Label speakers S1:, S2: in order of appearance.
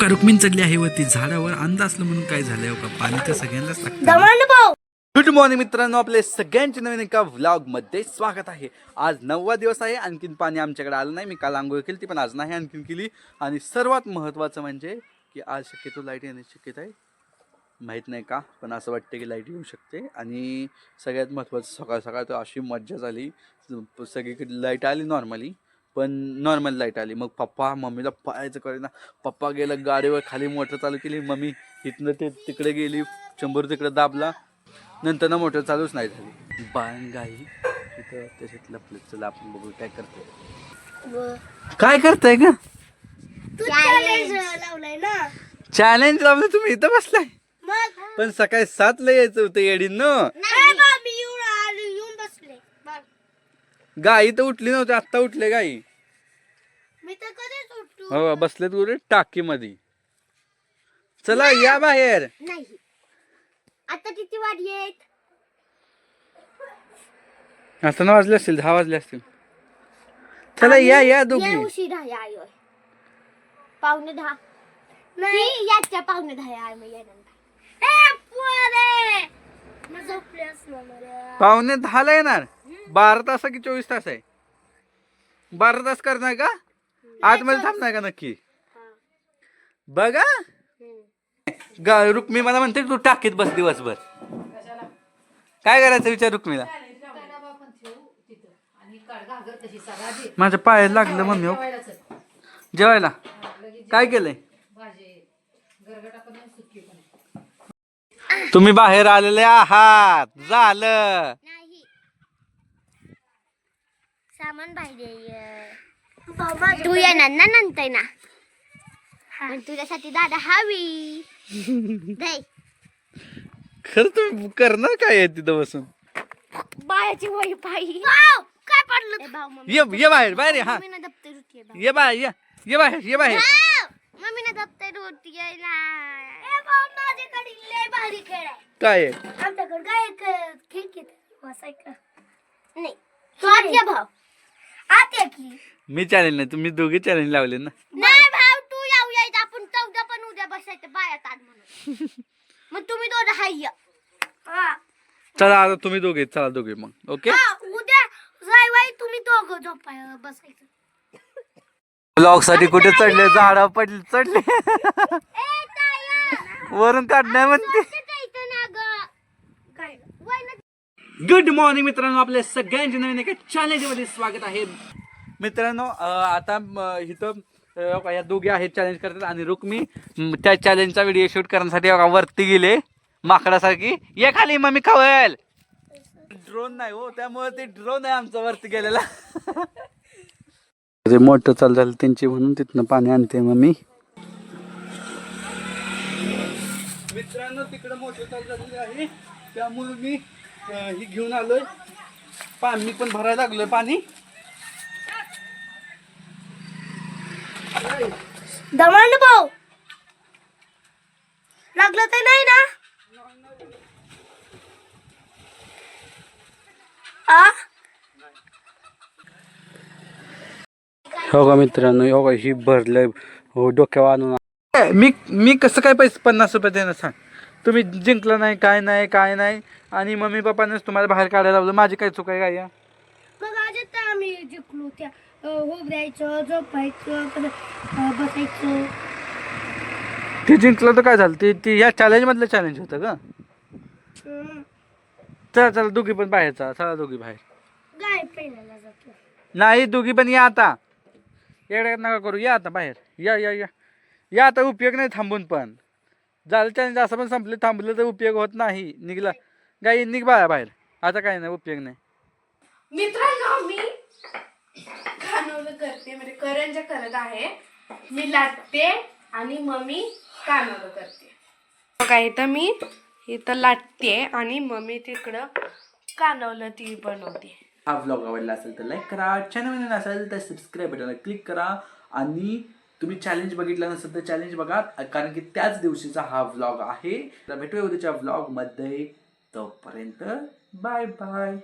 S1: का रुक्मिण चढली आहे वरती? झाडावर अंदाज असलं म्हणून काय झालंय हो का? पाणी तर सगळ्यांनाच लागतं
S2: दमाने भाऊ
S3: गुड मॉर्निंग मित्रांनो आपले सगळ्यांचे नवीन एका व्लॉगमध्ये स्वागत आहे. आज नववा दिवस आहे आणखीन पाणी आमच्याकडे आलं नाही. मी काल आंघोळ केली ती पण आज नाही आणखीन केली. आणि सर्वात महत्त्वाचं म्हणजे की आज शक्यतो लाइट येण्याची शक्यता आहे. माहीत नाही का पण असं वाटतं की लाइट येऊ शकते. आणि सगळ्यात महत्त्वाचं सकाळ सकाळ तर अशी मज्जा झाली. सगळीकडे लाइट आली नॉर्मली पण नॉर्मल लाइट आली. मग पप्पा मम्मीला पाहायचं करेना पप्पा गेलं गाडीवर खाली मोटर चालू केली. मम्मी इथनं ते तिकडे गेली. शंभर तिकडे दाबला. नंतर ना मोटर चालूच नाही झाली. बाळंगाई तिथं त्याच्यात लपलं चला आपण बघू काय करते काय करताय का
S2: चॅलेंज
S3: लावलं तुम्ही? इथं बसलाय. पण सकाळी सातला यायचं होतं येडीन. गाई तर उठली नव्हती आत्ता उठले गाई.
S2: मी तर कधीच उठतो
S3: हो बसलेत गुरे टाकीमध्ये. चला या बाहेर.
S2: नाही. आता किती वाजले आहेत?
S3: असताना वाजले असतील दहा वाजले असतील. चला या या दोघी.
S2: उशीर आहे आई होय. पावणे दहा. नाही. याच्या पावणे दहा आहे मग यानंतर ए पोरे! मी झोपले असणार मला
S3: पावणे दहाला येणार? बारा तास की चोवीस तास आहे? बारा तास करणार का? आतमध्ये थांबणार का नक्की? बघा. गा रुक्मी मला म्हणते तू टाकीत बस दिवसभर. काय करायचं विचार रुक्मीला? माझ्या पायाला लागलं मम्मी हो. जेवायला. काय केलंय? तुम्ही बाहेर आलेले आहात. झालं.
S2: सामान बाहेर तू येणार ना नंतर ना. पण तुझ्यासाठी दादा हवी. दे.
S3: खरं तुम्ही करणार काय आहे तिथं बसून?
S2: बायाची वही पाहिजे काय पडलं? भाऊ मम्मी.
S3: ये ये बाहेर बाहेर ये, हा.
S2: दप्तर
S3: ये बाहेर ये ये बाहेर ये बाहेर.
S2: मम्मीनं दप्तर होती माझ्याकडे लय भारी खेळ आहे.
S3: काय आहे?
S2: आमच्याकडे काय खिडकीत बसायचं नाही तू ये ये
S3: मी चॅलेंज नाही तुम्ही दोघे चॅलेंज लावले ना.
S2: नाही भाऊ तू येऊ यायचं आपण चौदा पण उद्या बसायचं बायात आत म्हणून. मग तुम्ही दोघं हाय हा.
S3: चला आता तुम्ही दोघे चला दोघे मग ओके
S2: हा, उद्या रविवारी तुम्ही दोघं झोपाय बसायचं.
S3: ब्लॉगसाठी कुठे चढले? झाड पडले चढले.
S2: ए ताया!
S3: वरून काढणार म्हणते.
S2: ना ग. काय?
S3: गुड मॉर्निंग मित्रांनो आपल्या सगळ्यांचे नवीन एका चॅलेंजमध्ये स्वागत आहे. मित्रांनो आता इथं या दोघे आहेत चॅलेंज करतात आणि रुक्मी त्या चॅलेंजचा व्हिडिओ शूट करण्यासाठी वरती गेले माकडासारखी. ये खाली मम्मी खावल ड्रोन नाही हो त्यामुळे ते ड्रोन आहे आमचा वरती गेलेला. ते मोठं चाल झालं त्यांची म्हणून तिथनं पाणी आणते मम्मी. मित्रांनो तिकडं मोठं चाल झालेली आहे. त्यामुळे मी ही घेऊन आलोय. पाणी पण भरायला लागलोय पाणी.
S2: दमाने भाऊ. लागलं तर नाही ना? आ?
S3: हो का मित्रांनो हो का ही भरलंय हो डोक्यावर आणून मी मी कसं काय पैसे पन्नास रुपये देणं सांग? तुम्ही जिंकलं नाही काय नाही काय नाही आणि मम्मी पप्पानेच तुम्हाला बाहेर काढायला लावलं. माझी काय चूक आहे काय या
S2: मग आज आता आम्ही जिंकलो त्या झोपायचं परत, बसायचं.
S3: ते जिंकलं तर काय झालं? ते ते या चॅलेंज मधलं चॅलेंज होतं का?
S2: हं.
S3: चला चला दोघी पण बाहेर चला चला दोघी बाहेर.
S2: गाय पहिल्याला जातो
S3: नाही दोघी पण या आता. येड्या नका करू. या आता बाहेर. या या या. या आता उपयोग नाही थांबून पण. झालं चॅलेंज असं पण संपलं. थांबलं तर उपयोग होत नाही. निघला. गाई निघ बाया बाहेर. आता काय नाही उपयोग नाही.
S4: मित्रांनो मी कानवलं करते म्हणजे करंजा करत आहे मी लाटते आणि मम्मी कानवलं करते. बघा इथं मी इथं लाटते आणि मम्मी तिकडं कानवलं ती बनवते.
S3: हा व्लॉग आवडला असेल तर लाईक करा चॅनल नवीन असेल तर सबस्क्राईब बटनला क्लिक करा आणि तुम्ही चॅलेंज बघितला नसेल तर चॅलेंज बघा कारण की त्याच दिवशीचा हा व्लॉग आहे. तर भेटूया उद्याच्या व्लॉगमध्ये तोपर्यंत बाय बाय